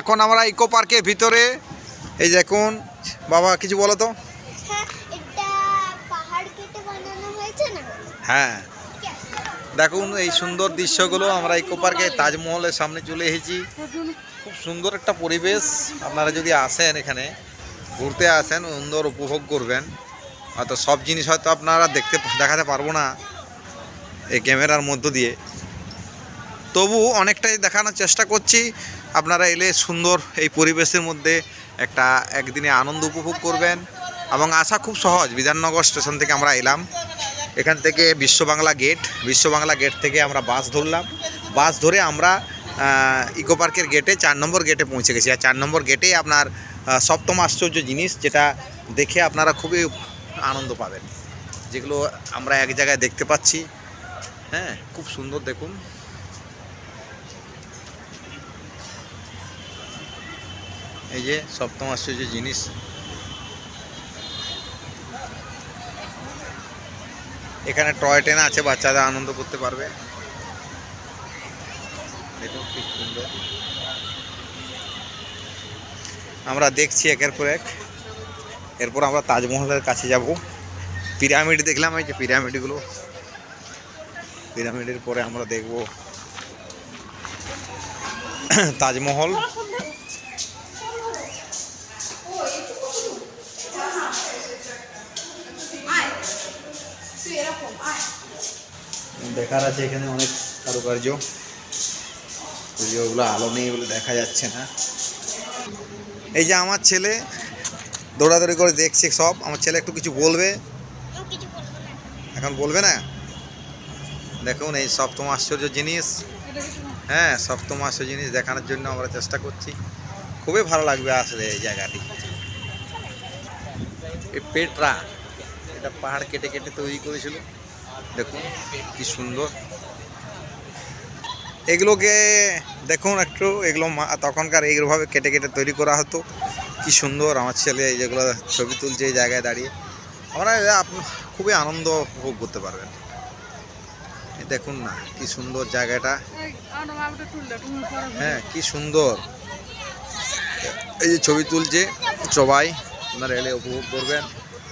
এখন আমরা ইকো পার্কের ভিতরে এই দেখুন বাবা কিছু বলো তো। হ্যাঁ হ্যাঁ। দেখুন এই সুন্দর দৃশ্যগুলো আমরা ইকো পার্কে তাজমহলের সামনে চলে এসেছি। খুব সুন্দর একটা পরিবেশ। আপনারা যদি আসেন এখানে ঘুরতে আসেন সুন্দর উপভোগ করবেন। হয়তো সব জিনিস হয়তো আপনারা দেখতে দেখাতে পারব না এই ক্যামেরার মধ্য দিয়ে। তবু অনেকটাই দেখানোর চেষ্টা করছি। আপনারা এলে সুন্দর এই পরিবেশের মধ্যে একটা একদিনে আনন্দ উপভোগ করবেন এবং আসা খুব সহজ। বিধাননগর স্টেশন থেকে আমরা এলাম। এখান থেকে বিশ্ব বাংলা গেট। বিশ্ব বাংলা গেট থেকে আমরা বাস ধরলাম। বাস ধরে আমরা ইকো পার্কের গেটে, চার নম্বর গেটে পৌঁছে গেছি। আর চার নম্বর গেটেই আপনার সপ্তম আশ্চর্য জিনিস যেটা দেখে আপনারা খুবই আনন্দ পাবেন। যেগুলো আমরা এক জায়গায় দেখতে পাচ্ছি। হ্যাঁ খুব সুন্দর দেখুন। এই যে সপ্তম আশ্চর্য জিনিস। এখানে টয় ট্রেন আছে, বাচ্চারা আনন্দ করতে পারবে। সুন্দর। আমরা দেখছি একের পর এক। এরপর আমরা তাজমহলের কাছে যাব। পিরামিড দেখলাম, এই যে পিরামিডগুলো। পিরামিডের পরে আমরা দেখব তাজমহল। দেখার আছে এখানে অনেক কারুকার্য। ওগুলো আলো নেই বলে দেখা যাচ্ছে না। এই যে আমার ছেলে দৌড়াদৌড়ি করে দেখছে সব। আমার ছেলে একটু কিছু বলবে? এখন বলবে না? দেখুন, এই সপ্তম আশ্চর্য জিনিস। হ্যাঁ সপ্তম আশ্চর্য জিনিস দেখানোর জন্য আমরা চেষ্টা করছি। খুবই ভালো লাগবে আসলে এই জায়গাটি। পেটরা। এটা পাহাড় কেটে কেটে তৈরি করেছিল। দেখুন, কি সুন্দর। এগুলোকে দেখুন একটু, এগুলো তখনকার এইভাবে কেটে কেটে তৈরি করা হতো। কি সুন্দর, আমার ছেলে যেগুলো ছবি তুলছে এই জায়গায় দাঁড়িয়ে। আমরা আপ- খুবই আনন্দ উপভোগ করতে পারবেন। দেখুন না, কি সুন্দর জায়গাটা। হ্যাঁ কি সুন্দর। এই যে ছবি তুলছে, সবাই আপনারা এলে উপভোগ করবেন।